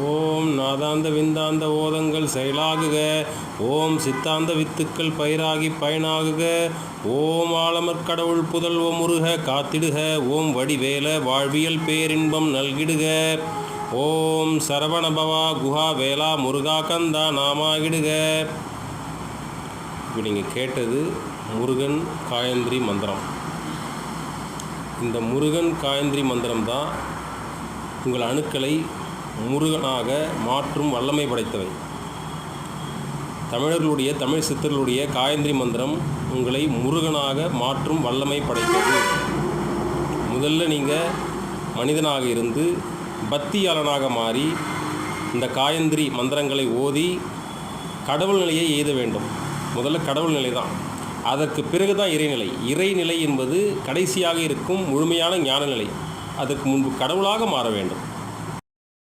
ஓம் நாதாந்த விந்தாந்த ஓதங்கள் செயலாகுக. ஓம் சித்தாந்த வித்துக்கள் பயிராகி பயனாகுக. ஓம் ஆலமர் கடவுள் புதல்வ முருக காத்திடுக. ஓம் வடிவேல வாழ்வியல் பேரின்பம் நல்கிடுக. ஓம் சரவணபவா குஹா வேலா முருகா கந்தா நாமாகிடுக. இப்போ நீங்கள் கேட்டது முருகன் காயந்திரி மந்திரம். இந்த முருகன் காயந்திரி மந்திரம் தான் உங்கள் அணுக்களை முருகனாக மாற்றும் வல்லமை படைத்தவை. தமிழர்களுடைய தமிழ் சித்தர்களுடைய காயந்திரி மந்திரம் உங்களை முருகனாக மாற்றும் வல்லமை படைத்தது. முதல்ல நீங்கள் மனிதனாக இருந்து பக்தியாளனாக மாறி இந்த காயந்திரி மந்திரங்களை ஓதி கடவுள் நிலையை எய்த வேண்டும். முதல்ல கடவுள் நிலை தான். அதற்கு பிறகு தான் இறைநிலை. இறைநிலை என்பது கடைசியாக இருக்கும் முழுமையான ஞான நிலை அதற்கு முன்பு கடவுளாக மாற வேண்டும்.